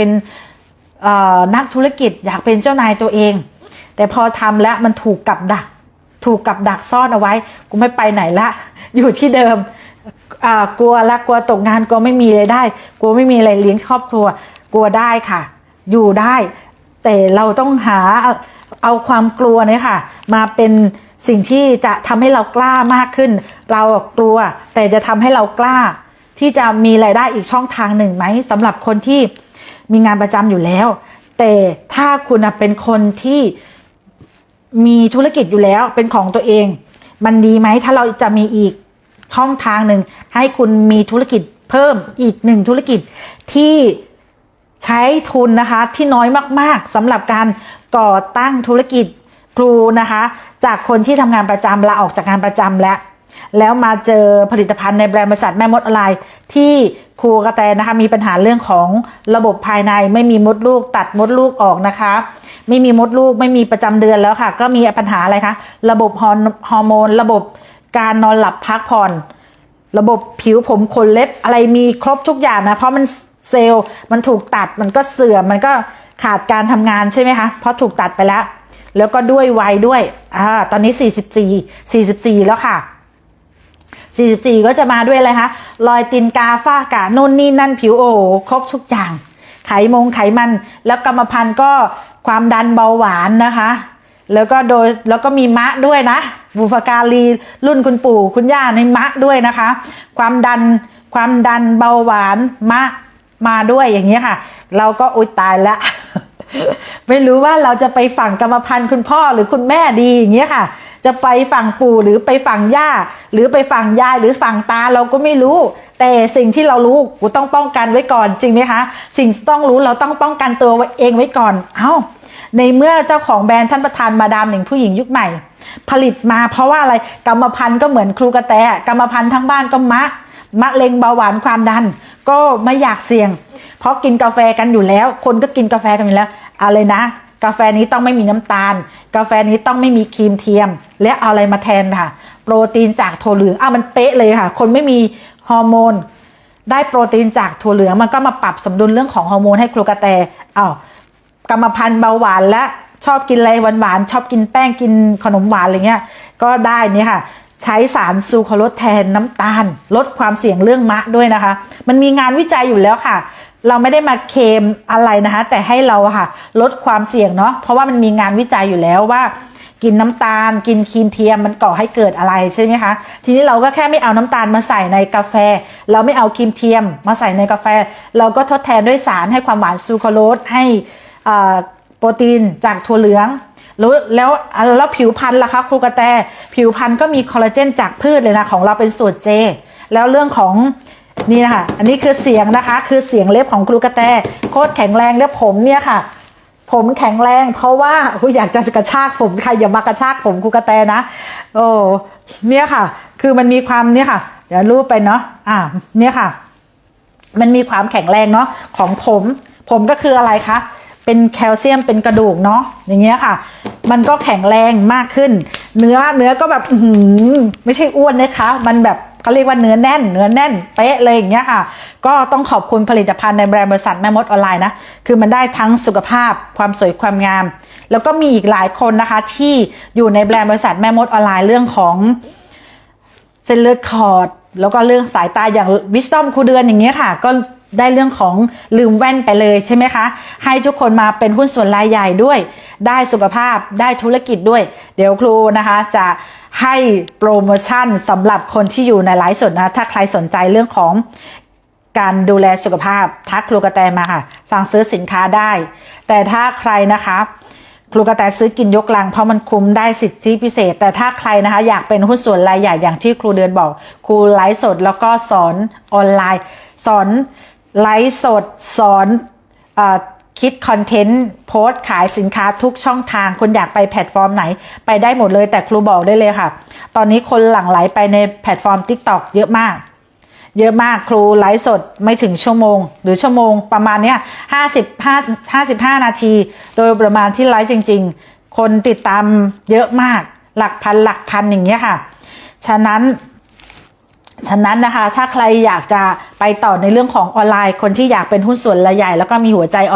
เป็นนักธุรกิจอยากเป็นเจ้านายตัวเอง แต่พอทำแล้วมันถูกกับดัก ถูกกับดักซ่อนเอาไว้ กูไม่ไปไหนละ อยู่ที่เดิมกลัวละกลัวตกงานกลัวไม่มีรายได้กลัวไม่มีอะไรเลี้ยงครอบครัว กลัวได้ค่ะ อยู่ได้ แต่เราต้องหาเอาความกลัวเนี่ยค่ะ มาเป็นสิ่งที่จะทำให้เรากล้ามากขึ้น เรากลัว แต่จะทำให้เรากล้า ที่จะมีรายได้อีกช่องทางหนึ่งไหมสำหรับคนที่ มีงานประจำอยู่แล้ว แต่ถ้าคุณเป็นคนที่มีธุรกิจอยู่แล้วเป็นของตัวเอง มันดีไหมถ้าเราจะมีอีกช่องทางหนึ่งให้คุณมีธุรกิจเพิ่มอีกหนึ่งธุรกิจที่ใช้ทุนนะคะที่น้อยมากๆสำหรับการก่อตั้งธุรกิจครูนะคะ จากคนที่ทำงานประจำลาออกจากงานประจำแล้ว แล้วมาเจอผลิตภัณฑ์ในแบรนด์บริษัทแม่มดออนไลน์ที่ครูกระแตนะคะมีปัญหาเรื่องของระบบภายในไม่มีมดลูกตัดมดลูกออกนะคะ ไม่มีมดลูกไม่มีประจำเดือนแล้วค่ะ ก็มีปัญหาอะไรคะระบบฮอร์ฮอร์โมน ระบบการนอนหลับพักผ่อน ระบบผิวผมขนเล็บอะไรมีครบทุกอย่างนะเพราะมันเซลล์มันถูกตัดมันก็เสื่อมมันก็ขาดการทำงานใช่ไหมคะเพราะถูกตัดไปแล้ว แล้วก็ด้วยวัยด้วยอ่าตอนนี้ 44 44 แล้วค่ะ 44 ก็จะมาด้วยอะไรคะรอยตีนกาฝ้ากาโน่นนี่นั่นผิวโอ้ครบทุกอย่าง ไขมงไขมัน แล้วกรรมพันธุ์ก็ความดันเบาหวานนะคะ แล้วก็โดยแล้วก็มีมะด้วยนะ บุพการีรุ่นคุณปู่คุณย่าในมะด้วยนะคะ ความดันความดันเบาหวานมะมาด้วยอย่างนี้ยค่ะ เราก็อุยตายแล้วไม่รู้ว่าเราจะไปฝั่งกรรมพันธุ์คุณพ่อหรือคุณแม่ดีอย่างเงี้ยค่ะ จะไปฝั่งปู่หรือไปฝั่งย่า หรือไปฝั่งยายหรือฝั่งตาเราก็ไม่รู้ แต่สิ่งที่เรารู้กูต้องป้องกันไว้ก่อนจริงไหมคะ สิ่งที่ต้องรู้เราต้องป้องกันตัวเองไว้ก่อน เอ้า ในเมื่อเจ้าของแบรนด์ท่านประธานมาดามหนึ่งผู้หญิงยุคใหม่ ผลิตมาเพราะว่าอะไรกรรมพันธุ์ก็เหมือนครูกระแตกรรมพันธุ์ทั้งบ้านก็มะมะเร็งเบาหวานความดัน ก็ไม่อยากเสี่ยง เพราะกินกาแฟกันอยู่แล้ว คนก็กินกาแฟกันอยู่แล้วเอาเลยนะ กาแฟนี้ต้องไม่มีน้ำตาล กาแฟนี้ต้องไม่มีครีมเทียม และเอาอะไรมาแทนค่ะ โปรตีนจากถั่วเหลืองอ้าวมันเป๊ะเลยค่ะ คนไม่มีฮอร์โมน ได้โปรตีนจากถั่วเหลืองมันก็มาปรับสมดุลเรื่องของฮอร์โมนให้ครูกระแตอ้าวกรรมพันธุ์เบาหวานและชอบกินอะไรหวานๆชอบกินแป้งกินขนมหวานอะไรเงี้ย ก็ได้นี่ค่ะ ใช้สารซูโครสแทนน้ำตาล ลดความเสี่ยงเรื่องมะด้วยนะคะ มันมีงานวิจัยอยู่แล้วค่ะ เราไม่ได้มาเคมอะไรนะคะ แต่ให้เราค่ะลดความเสี่ยงเนาะเพราะว่ามันมีงานวิจัยอยู่แล้วว่า กินน้ำตาล กินครีมเทียมมันก่อให้เกิดอะไรใช่ไหมคะทีนี้เราก็แค่ไม่เอาน้ำตาลมาใส่ในกาแฟ เราไม่เอาครีมเทียมมาใส่ในกาแฟ เราก็ทดแทนด้วยสารให้ความหวานซูโครโรสให้อ่าโปรตีนจากถั่วเหลืองแล้วแล้วแล้วผิวพรรณล่ะคะครูกระแตผิวพรรณก็มีคอลลาเจนจากพืชเลยนะของเราเป็นสูตรเจ แล้วเรื่องของ นี่นะคะอันนี้คือเสียงนะคะ คือเสียงเล็บของครูกระแตโคตรแข็งแรงแล้วผมเนี่ยค่ะ ผมแข็งแรง เพราะว่าอุ๊ยอยากจะกระชากผมใครอย่ามากระชากผมครูกระแตนะ โอ้เนี่ยค่ะ คือมันมีความเนี่ยค่ะ เดี๋ยวรูปไปเนาะอ่าเนี่ยค่ะ มันมีความแข็งแรงเนาะของผม ผมก็คืออะไรคะเป็นแคลเซียมเป็นกระดูกเนาะอย่างเงี้ยค่ะ มันก็แข็งแรงมากขึ้น เนื้อเนื้อก็แบบอื้อหือไม่ใช่อ้วนนะคะ มันแบบ เขาเรียกว่าเนื้อแน่น เนื้อแน่นเป๊ะเลยอย่างเงี้ยค่ะ ก็ต้องขอบคุณผลิตภัณฑ์ในแบรนด์บริษัทแม่มดออนไลน์นะ คือมันได้ทั้งสุขภาพความสวยความงาม แล้วก็มีอีกหลายคนนะคะ ที่อยู่ในแบรนด์บริษัทแม่มดออนไลน์เรื่องของเส้นเลือดขอด แล้วก็เรื่องสายตาอย่างวิสตอมครูเดือนอย่างเงี้ยค่ะ ก็ได้เรื่องของลืมแว่นไปเลยใช่ไหมคะ ให้ทุกคนมาเป็นหุ้นส่วนรายใหญ่ด้วย ได้สุขภาพได้ธุรกิจด้วย เดี๋ยวครูนะคะจะ ให้โปรโมชั่นสำหรับคนที่อยู่ในไลฟ์สดนะ ถ้าใครสนใจเรื่องของการดูแลสุขภาพ ทักครูกระแตมาค่ะ สั่งซื้อสินค้าได้ แต่ถ้าใครนะคะครูกระแตซื้อกินยกลังเพราะมันคุ้มได้สิทธิพิเศษ แต่ถ้าใครนะคะอยากเป็นหุ้นส่วนรายใหญ่อย่างที่ครูเดือนบอก ครูไลฟ์สดแล้วก็สอนออนไลน์ สอนไลฟ์สดสอนอ คิดคอนเทนต์โพสต์ขายสินค้าทุกช่องทางคุณอยากไปแพลตฟอร์มไหน ไปได้หมดเลยแต่ครูบอกได้เลยค่ะ ตอนนี้คนหลั่งไหลไปในแพลตฟอร์ม TikTok เยอะมาก เยอะมากครูไลฟ์สดไม่ถึงชั่วโมง หรือชั่วโมงประมาณเนี้ยห้าสิบห้าห้าสิบห้านาที โดยประมาณที่ไลฟ์จริง ๆ คนติดตามเยอะมากหลักพันหลักพันอย่างเงี้ยค่ะ ฉะนั้นฉะนั้นนะคะ ถ้าใครอยากจะไปต่อในเรื่องของออนไลน์ คนที่อยากเป็นหุ้นส่วนรายใหญ่ แล้วก็มีหัวใจ